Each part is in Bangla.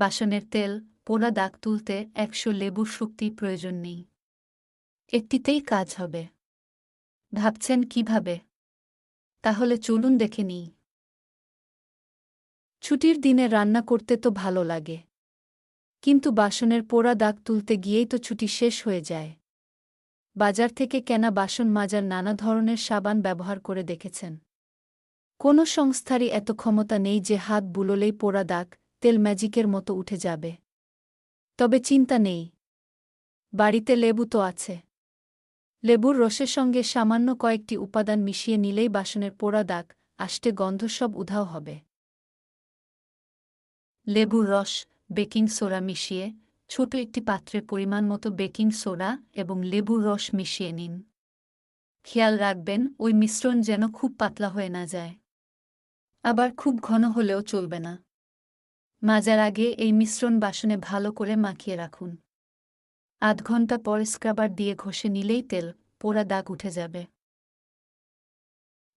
বাসনের তেল, পোড়া দাগ তুলতে একশো লেবুর শক্তি প্রয়োজন নেই। একটিতেই কাজ হবে। ভাবছেন কীভাবে? তাহলে চলুন দেখে নিই। ছুটির দিনে রান্না করতে তো ভালো লাগে। কিন্তু বাসনের পোড়া দাগ তুলতে গিয়েই তো ছুটি শেষ হয়ে যায়। বাজার থেকে কেনা বাসন মাজার নানা ধরনের সাবান ব্যবহার করে দেখেছেন। কোনো সংস্থারই এত ক্ষমতা নেই যে হাত বুলোলেই পোড়া দাগ তেল ম্যাজিকের মতো উঠে যাবে। তবে চিন্তা নেই। বাড়িতে লেবু তো আছে। লেবুর রসের সঙ্গে সামান্য কয়েকটি উপাদান মিশিয়ে নিলেই বাসনের পোড়া দাগ, আষ্টে গন্ধ সব উধাও হবে। লেবুর রস, বেকিং সোডা মিশিয়ে, ছোট একটি পাত্রে পরিমাণ মতো বেকিং সোডা এবং লেবুর রস মিশিয়ে নিন। খেয়াল রাখবেন, ওই মিশ্রণ যেন খুব পাতলা হয়ে না যায়। আবার খুব ঘন হলেও চলবে না। মাজার আগে এই মিশ্রণ বাসনে ভালো করে মাখিয়ে রাখুন। আধ ঘণ্টা পর স্ক্রাবার দিয়ে ঘষে নিলেই তেল, পোড়া দাগ উঠে যাবে।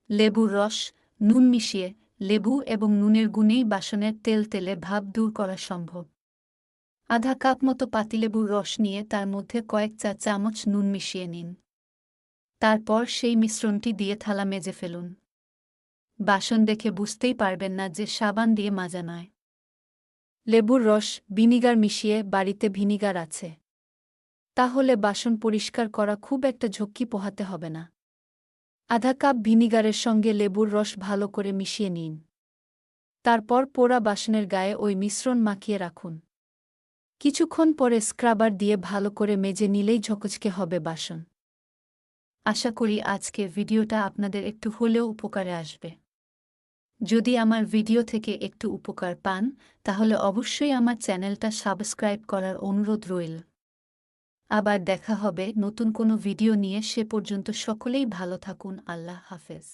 লেবুর রস, নুন মিশিয়ে লেবু এবং নুনের গুণেই বাসনের তেল তেলে ভাব দূর করা সম্ভব। আধা কাপ মতো পাতিলেবুর রস নিয়ে তার মধ্যে কয়েক চা চামচ নুন মিশিয়ে নিন। তারপর সেই মিশ্রণটি দিয়ে থালা মেজে ফেলুন। বাসন দেখে বুঝতেই পারবেন না যে সাবান দিয়ে মাজা নয়। লেবুর রস, ভিনিগার মিশিয়ে বাড়িতে ভিনিগার আছে। তাহলে বাসন পরিষ্কার করা খুব একটা ঝক্কি পোহাতে হবে না। আধা কাপ ভিনিগারের সঙ্গে লেবুর রস ভালো করে মিশিয়ে নিন। তারপর পোড়া বাসনের গায়ে ওই মিশ্রণ মাখিয়ে রাখুন। কিছুক্ষণ পরে স্ক্রাবার দিয়ে ভালো করে মেজে নিলেই ঝকচকে হবে বাসন। আশা করি আজকে ভিডিওটা আপনাদের একটু হলেও উপকারে আসবে। যদি আমার ভিডিও থেকে একটু উপকার পান, তাহলে অবশ্যই আমার চ্যানেলটা সাবস্ক্রাইব করার অনুরোধ রইল। আবার দেখা হবে নতুন কোনো ভিডিও নিয়ে, সে পর্যন্ত সকলেই ভালো থাকুন, আল্লাহ হাফেজ।